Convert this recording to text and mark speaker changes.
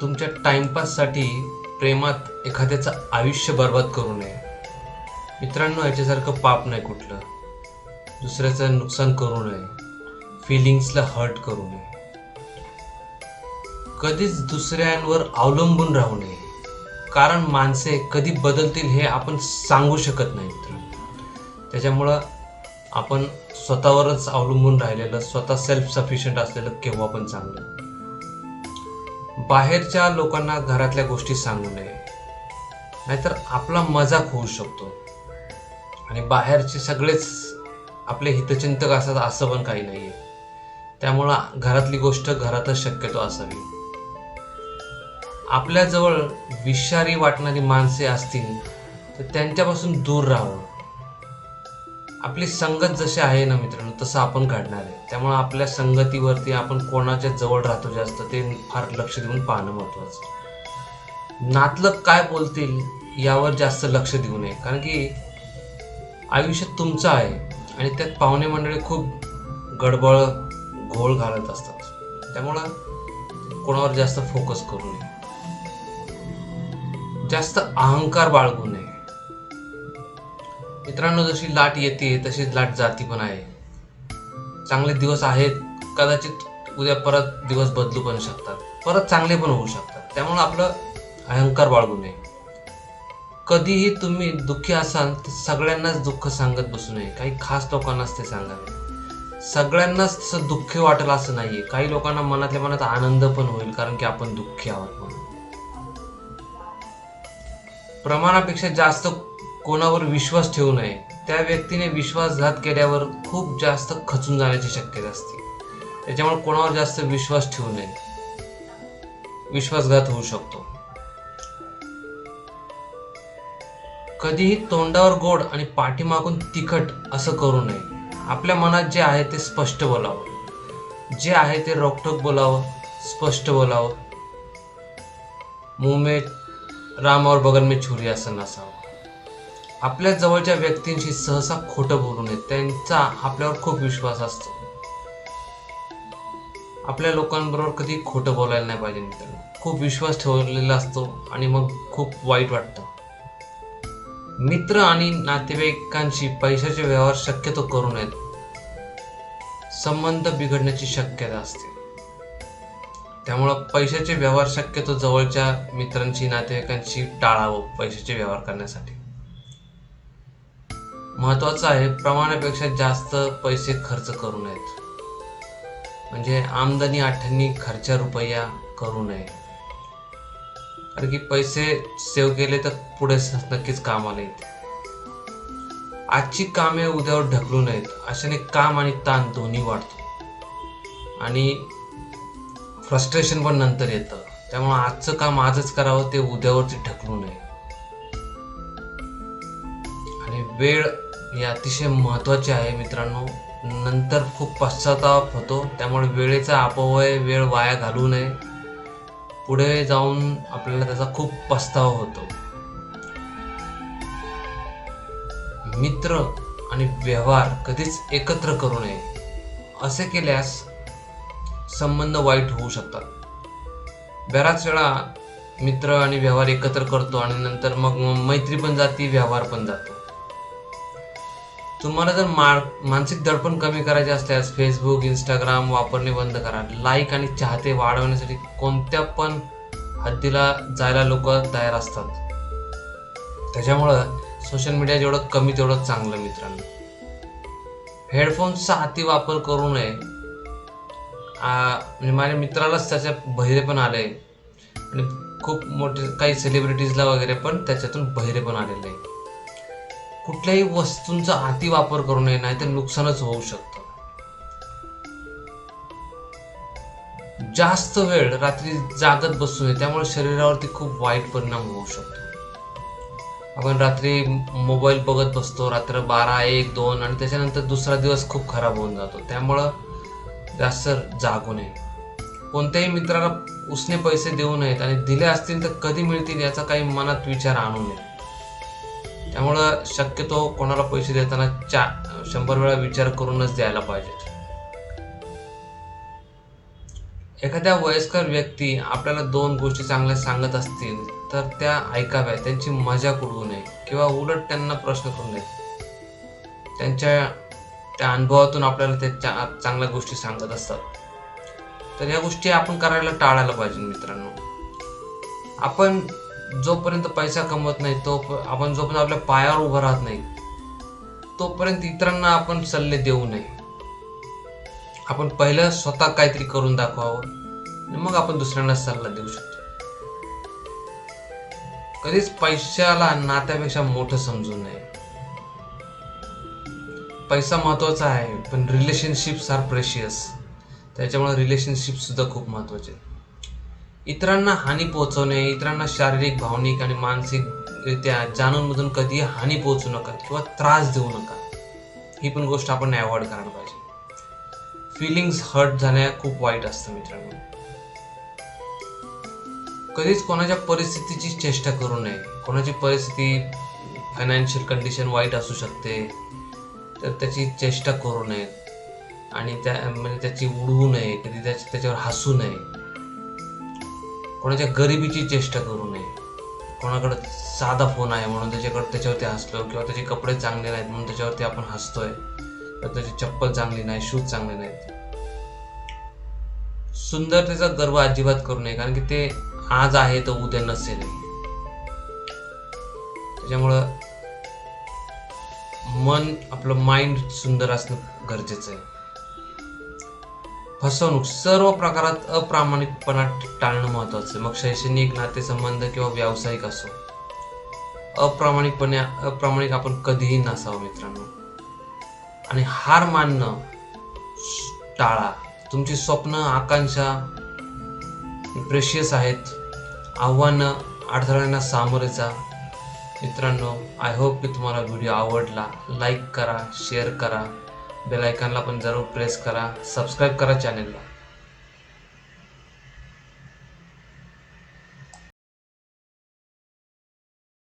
Speaker 1: तुमच्या टाइमपाससाठी प्रेमात एखाद्याचं आयुष्य बर्बाद करू नये. मित्रांनो याच्यासारखं पाप नाही कुठलं. दुसऱ्याचं नुकसान करू नये. फिलिंग्सला हर्ट करू नये. कधीच दुसऱ्यांवर अवलंबून राहू नये. कारण माणसे कधी बदलतील हे आपण सांगू शकत नाही मित्र त्याच्यामुळं आपण स्वतःवरच अवलंबून राहिलेलं स्वतः सेल्फ सफिशियंट असलेलं केव्हा पण चांगलं. बाहेरच्या लोकांना घरातल्या गोष्टी सांगू नये. नाहीतर आपला मजाक होऊ शकतो. आणि बाहेरचे सगळेच आपले हितचिंतक असतात असं पण काही नाही आहे त्यामुळं घरातली गोष्ट घरातच शक्यतो असावी. आपल्याजवळ विषारी वाटणारी माणसे असतील तर त्यांच्यापासून दूर राहावं. आपली संगत जशी आहे ना मित्रांनो तसं आपण काढणार आहे. त्यामुळे आपल्या संगतीवरती आपण कोणाच्या जवळ राहतो जास्त ते फार लक्ष देऊन पाहणं महत्वाचं. नातलग काय बोलतील यावर जास्त लक्ष देऊ नये. कारण की आयुष्य तुमचं आहे आणि त्यात पाहुणे मंडळी खूप गडबड घोळ घालत असतात. त्यामुळं कोणावर जास्त फोकस करू नये. जास्त अहंकार बाळगू नये. मित्रांनो जशी लाट येते तशीच लाट जाती पण आहे. चांगले दिवस आहेत कदाचित उद्या परत दिवस बदलू पण शकतात. परत चांगले पण होऊ शकतात. त्यामुळे आपलं अहंकार बाळगू नये. कधीही तुम्ही दुःखी असाल तर सगळ्यांनाच दुःख सांगत बसू नये. काही खास लोकांनाच ते सांगावे सगळ्यांनाच तसं दुःख वाटेल असं नाहीये. काही लोकांना मनातल्या मनात आनंद पण होईल कारण की आपण दुःखी आहोत म्हणून. प्रमाणापेक्षा जास्त कोणावर विश्वास ठेवू नये त्या व्यक्तीने विश्वासघात केल्यावर खूप जास्त खचून जाण्याची शक्यता असते. त्याच्यामुळे कोणावर जास्त विश्वास ठेवू नये विश्वासघात होऊ शकतो. कधीही तोंडावर गोड आणि पाठीमागून तिखट असं करू नये. आपल्या मनात जे आहे ते स्पष्ट बोलावं. जे आहे ते रोखोक बोलावं स्पष्ट बोलावं. मुंह में राम और बगल में छुरी असं नसावं. आपल्या जवळच्या व्यक्तींशी सहसा खोटं बोलू नये. त्यांचा आपल्यावर खूप विश्वास असतो. आपल्या लोकांबरोबर कधी खोटं बोलायला नाही पाहिजे मित्रांनो. खूप विश्वास ठेवलेला असतो आणि मग खूप वाईट वाटतं. मित्र आणि नातेवाईकांशी पैशाचे व्यवहार शक्यतो करू नयेत. संबंध बिघडण्याची शक्यता असते. त्यामुळं पैशाचे व्यवहार शक्यतो जवळच्या मित्रांशी नातेवाईकांशी टाळावं पैशाचे व्यवहार करण्यासाठी. महत्वाचं आहे प्रमाणापेक्षा जास्त पैसे खर्च करू नयेत. म्हणजे आमदनी आठवणी खर्चा रुपया करू नये. कारण की पैसे सेव्ह केले तर पुढे नक्कीच कामाला येते आजची कामे उद्यावर ढकलू नयेत अशाने काम आणि ताण दोन्ही वाढतो. आणि फ्रस्ट्रेशन पण नंतर येतं. त्यामुळे आजचं काम आजच करावं ते उद्यावरती ढकलू नये. आणि वेळ हे अतिशय महत्त्वाचे आहे मित्रांनो. नंतर खूप पश्चाताप होतो त्यामुळे वेळेचा अपव्यय वेळ वाया घालवू नये. पुढे जाऊन आपल्याला त्याचा खूप पस्तावा होतो. मित्र आणि व्यवहार कधीच एकत्र करू नये. असे केल्यास संबंध वाईट होऊ शकतात. बऱ्याच वेळा मित्र आणि व्यवहार एकत्र करतो आणि नंतर मग मैत्री पण जाती व्यवहार पण जातो. तुम्हाला जर मा मानसिक दडपण कमी करायचे असल्यास फेसबुक इंस्टाग्राम वापरणे बंद करा. लाईक आणि चाहते वाढवण्यासाठी कोणत्या पण हद्दीला जायला लोक तयार असतात. त्याच्यामुळं सोशल मीडिया जेवढं कमी तेवढं चांगलं मित्रांनो. हेडफोन्सचा अति वापर करू नये. म्हणजे माझ्या मित्रालाच त्याच्या बहिरे पण आले. आणि खूप मोठे काही सेलिब्रिटीजला वगैरे पण त्याच्यातून बहिरे पण आलेले. आहे कुठल्याही वस्तूंचा अति वापर करू नये नाही तर नुकसानच होऊ शकतं. जास्त वेळ रात्री जागत बसू नये त्यामुळे शरीरावरती खूप वाईट परिणाम होऊ शकतो. आपण रात्री मोबाईल बघत बसतो रात्र बारा एक दोन आणि त्याच्यानंतर दुसरा दिवस खूप खराब होऊन जातो. त्यामुळं जास्त जागू नये. कोणत्याही मित्राला उसने पैसे देऊ नयेत आणि दिले असतील तर कधी मिळतील याचा काही मनात विचार आणू नये. त्यामुळं शक्यतो कोणाला पैसे देताना चा शंभर वेळा विचार करूनच द्यायला पाहिजे. एखाद्या वयस्कर व्यक्ती आपल्याला दोन गोष्टी चांगल्या सांगत असतील तर त्या ऐकाव्या त्यांची मजाक उडवू नये किंवा उलट त्यांना प्रश्न करू नये. त्यांच्या त्या अनुभवातून आपल्याला त्या चा- चांगल्या गोष्टी सांगत असतात. तर या गोष्टी आपण करायला टाळायला पाहिजे मित्रांनो. आपण जोपर्यंत पैसा कमवत नाही तो आपण जोपर्यंत आपल्या पायावर उभं राहत नाही तोपर्यंत इतरांना आपण सल्ले देऊ नये. आपण पहिलं स्वतः काहीतरी करून दाखवावं मग आपण दुसऱ्यांना सल्ला देऊ शकतो. कधीच पैशाला नात्यापेक्षा मोठं समजू नये. पैसा महत्त्वाचा आहे पण रिलेशनशिप्स आर प्रेशियस त्याच्यामुळे रिलेशनशिप सुद्धा खूप महत्त्वाचे इतरांना हानी पोहोचवणे इतरांना शारीरिक भावनिक आणि मानसिकरित्या जाणूनमधून कधीही हानी पोहोचू नका किंवा त्रास देऊ नका. ही पण गोष्ट आपण अवॉइड करायला पाहिजे. फिलिंग्स हर्ट झाल्या खूप वाईट असतं मित्रांनो. कधीच कोणाच्या परिस्थितीची चेष्टा करू नये. कोणाची परिस्थिती फायनान्शियल कंडिशन वाईट असू शकते तर त्याची चेष्टा करू नये. आणि त्या म्हणजे त्याची उडवू नये कधी त्याच्या त्याच्यावर हसू नये. कोणाच्या गरिबीची चेष्टा करू नये. कोणाकडं साधा फोन आहे म्हणून त्याच्याकडे त्याच्यावरती हसलो किंवा त्याचे कपडे चांगले नाहीत म्हणून त्याच्यावरती आपण हसतोय तर त्याची चप्पल चांगली नाही शूज चांगले नाहीत. सुंदरतेचा गर्व अजिबात करू नये कारण की ते आज आहे तर उद्या नसेल. त्याच्यामुळं मन आपलं माइंड सुंदर असणं गरजेचं आहे. फसवणूक सर्व प्रकारात अप्रामाणिकपणा टाळणं महत्वाचं आहे. मग शैक्षणिक नातेसंबंध किंवा व्यावसायिक असो. अप्रामाणिकपणे अप्रामाणिक आपण कधीही नसावं मित्रांनो. आणि हार मानणं टाळा. तुमची स्वप्न आकांक्षा प्रेशियस आहेत. आव्हानं अडथळ्यांना सामोरे जा. मित्रांनो आय होप की तुम्हाला व्हिडिओ आवडला. लाईक करा शेअर करा. बेल आयकॉनला पण जरूर प्रेस करा. सबस्क्राईब करा चॅनेलला